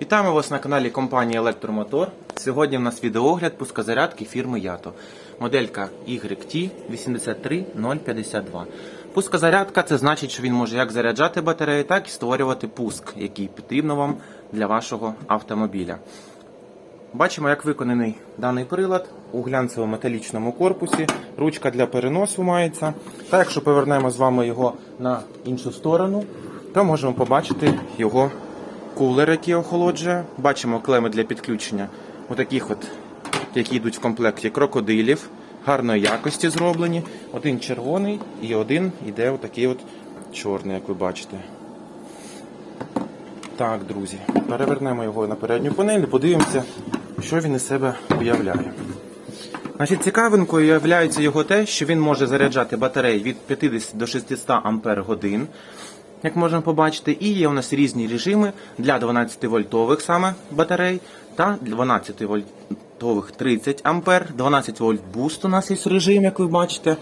Вітаємо вас на каналі компанії Електромотор. Сьогодні в нас відеоогляд пускозарядки фірми Ято. Моделька YT83052. Пускозарядка це значить, що він може як заряджати батареї, так і створювати пуск, який потрібно вам для вашого автомобіля. Бачимо, як виконаний даний прилад у глянцевому металічному корпусі. Ручка для переносу мається. Та якщо повернемо з вами його на іншу сторону, то можемо побачити його кулер, який охолоджує. Бачимо клеми для підключення, отаких от, які йдуть в комплекті крокодилів, гарної якості зроблені. Один червоний і один іде отакий от чорний, як ви бачите. Так, друзі, перевернемо його на передню панель і подивимося, що він із себе уявляє. Значить, цікавинкою є його те, що він може заряджати батареї від 50 до 600 Ампер годин, як можемо побачити, і є у нас різні режими для 12 вольтових саме батарей та 12 вольтових 30 Ампер, 12 вольт буст у нас є режим, як ви бачите.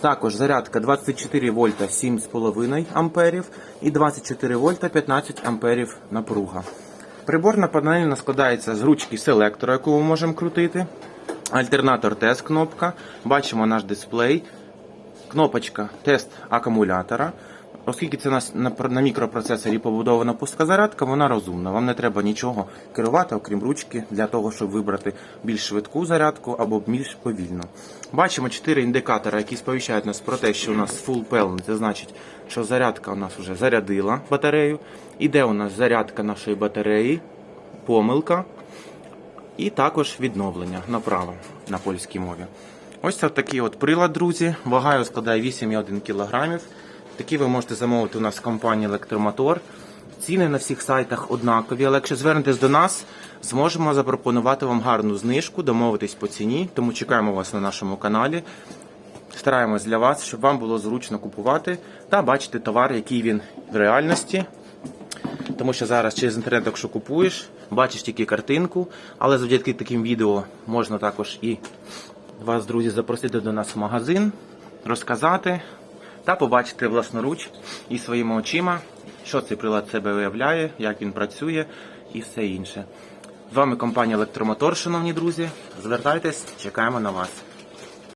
Також зарядка 24 вольта 7,5 амперів і 24 вольта 15 амперів напруга. Приборна панель складається з ручки селектора, яку ми можемо крутити. Альтернатор тест кнопка. Бачимо наш дисплей. Кнопочка тест акумулятора. Оскільки це у нас на, на мікропроцесорі побудована пускозарядка, вона розумна. Вам не треба нічого керувати, окрім ручки, для того, щоб вибрати більш швидку зарядку або більш повільну. Бачимо 4 індикатори, які сповіщають нас про те, що у нас full peln, це значить, що зарядка у нас вже зарядила батарею. Іде у нас зарядка нашої батареї, помилка. І також відновлення направо на польській мові. Ось це такий от прилад, друзі. Вага його складає 8,1 кг. Такі ви можете замовити у нас в компанії Електромотор. Ціни на всіх сайтах однакові, але якщо звернетесь до нас, зможемо запропонувати вам гарну знижку, домовитись по ціні. Тому чекаємо вас на нашому каналі. Стараємось для вас, щоб вам було зручно купувати та бачити товар, який він в реальності. Тому що зараз через інтернет, якщо купуєш, бачиш тільки картинку, але завдяки таким відео можна також і вас, друзі, запросити до нас в магазин, розказати та побачити власноруч і своїми очима, що цей прилад себе виявляє, як він працює і все інше. З вами компанія Електромотор, шановні друзі. Звертайтесь, чекаємо на вас.